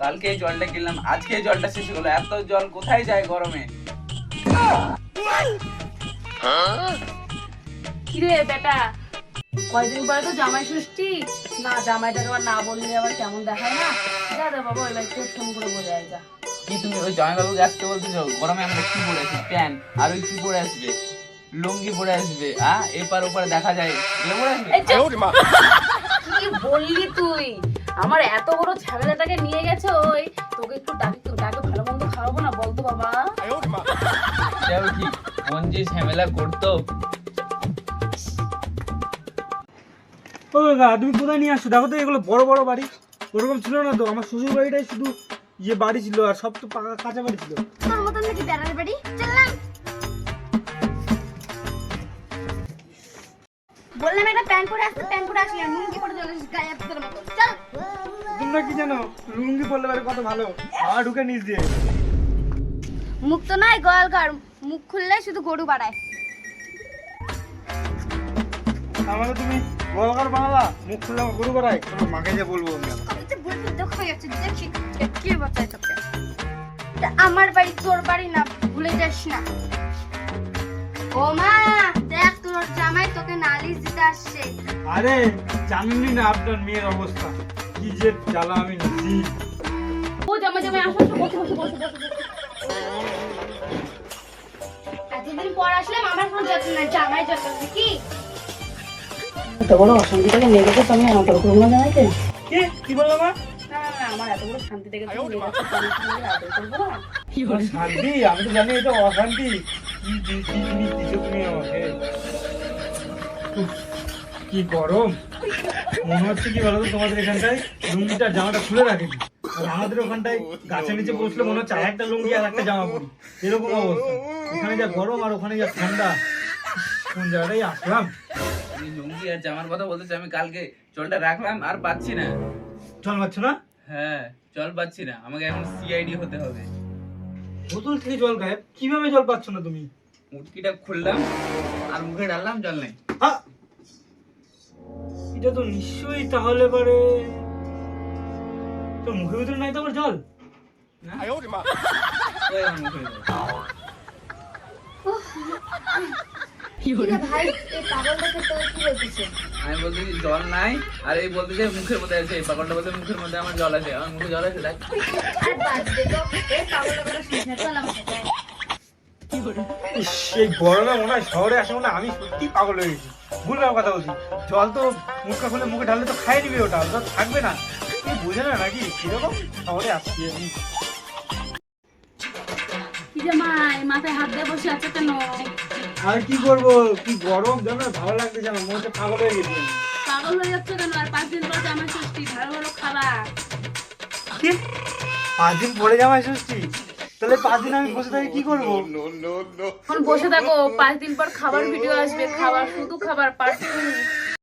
কালকে এই জলটা কিনলাম আজকে এই জলটা শেষ হলো এত জল কোথায় যায় গরমে? কিরে বেটা? কয়দিন পরে তো জামাই ষষ্ঠী? না জামাইটাকে আবার না বললে আবার কেমন দেখায় না? যা বাবা ওই বাড়িতে ফোন করে বলে আয় যা। কি তুমি ওই জামাইবাবুকে আসতে বলতেছো? গরমে আমরা কি পরে প্যান্ট আর ওই কি পরে আসবে? লুঙ্গি পরে আসবে আ? এপার ওপারে দেখা যায়! কি বললি তুই? আমার এত বড় ঝামেলাটাকে নিয়ে গেছে ওই তোকে একটু ডাকে ডাকে ভালো মন্দ খাওয়াবো না বলতো বাবা। ঠিক মন যে ঝামেলা করতো। ও তুমি কোথায় নিয়ে আসছো? দেখো তো এগুলো বড় বড় বাড়ি। ওরকম ছিল না তো আমার শ্বশুর বাড়িটাই শুধু ইয়ে বাড়ি ছিল আর সব তো পাকা কাঁচা বাড়ি ছিল। তোর মতন নাকি বেড়ার বাড়ি? চললাম। বললাম একটা প্যান্ট পরে আসতে প্যান্ট পরে আসলে লুঙ্গি পরে চলে গায়ে তোর চল। তোমরা কি জানো লুঙ্গি পরলে কত ভালো? আমার ঢুকে নিচ দিয়ে। মুখ তো নাই গোয়ালকার মুখ খুললে শুধু গরু বাড়ায়। আমাকে তুমি গোয়ালকার বানালা মুখ খুললে আমার গরু তোমার মাকে যে বলব আমি এখন। আমি তো বলবি দুঃখ যাচ্ছে দেখি কে বাঁচায় তোকে? আমার বাড়ি তোর বাড়ি না ভুলে যাস না। ও মা দেখ তোর জামাই তোকে নালিশ দিতে আসছে। আরে জানেনই না আপনার মেয়ের অবস্থা। যে জ্বালা আমি নিচ্ছি ও জামাই জামাই আসো আসো, বসে বসে বসে বসে এতদিন পর আসলাম আমার কোনো যত্ন নাই জামাই যত্ন কি? এত বড় অশান্তিটাকে নিয়ে গেছে তুমি আমার করব না জামাইকে কে? কি বলল মা? না না, না, আমার এত বড় শান্তি দেখে তুমি নিয়ে গেছো তো আমি না। শান্তি তো জানি এটা অশান্তি। কি তুমি আমাকে? কি গরম? মনে হচ্ছে কি বলতো তোমাদের এখানটায় লুঙ্গিটা জামাটা খুলে রাখেনি। আর আমাদের ওখানটায় গাছের নিচে বসলে মনে হচ্ছে আর একটা লুঙ্গি আর একটা জামা পরি। এরকম অবস্থা। এখানে যা গরম আর ওখানে যা ঠান্ডা কোন জায়গাটাই আসলাম? লুঙ্গি আর জামার কথা বলতেছি আমি কালকে জলটা রাখলাম আর পাচ্ছি না। চল পাচ্ছ না? হ্যাঁ জল পাচ্ছি না। আমাকে এখন সিআইডি হতে হবে। বোতল থেকে জল গায়েব। কীভাবে জল পাচ্ছ না তুমি? মুটকিটা খুললাম আর মুখে ডাললাম জল নেই! এটা তো নিশ্চয়ই তাহলে পারে। তোর মুখের ভিতরে নাই তো আমার জল আমি বলতেছি জল নাই আর এই বলতেছে মুখের মধ্যে আছে এই পাগলটা বলতে মুখের মধ্যে আমার জল আছে আমার মুখে জল আছে দেখ। এই গরমে মনে হয় শহরে আসে মনে আমি সত্যি পাগল হয়ে গেছি। ভুললাম কথা বলছি। জল তো মুখটা খুলে মুখে ঢাললে তো খাই নিবে ওটা ওটা থাকবে না। এই বোঝে না নাকি? কীরকম? শহরে আসছি আমি। কি মাথায় হাত দিয়ে বসে আছে কেন? আর কি করব? কি গরম? জানো ভালো লাগতেছে না মনে হচ্ছে পাগল হয়ে গেছি। আমি। পাগল হয়ে যাচ্ছে কেন? আর পাঁচ দিন পর জামাই ষষ্ঠী ভালো ভালো খাবা কি? পাঁচ দিন পরে জামাই ষষ্ঠী? তাহলে পাঁচ দিন আমি বসে থাকি কি করব? এখন বসে থাকো পাঁচ দিন পর খাবার ভিডিও আসবে খাবার শুধু খাবার পার্সেল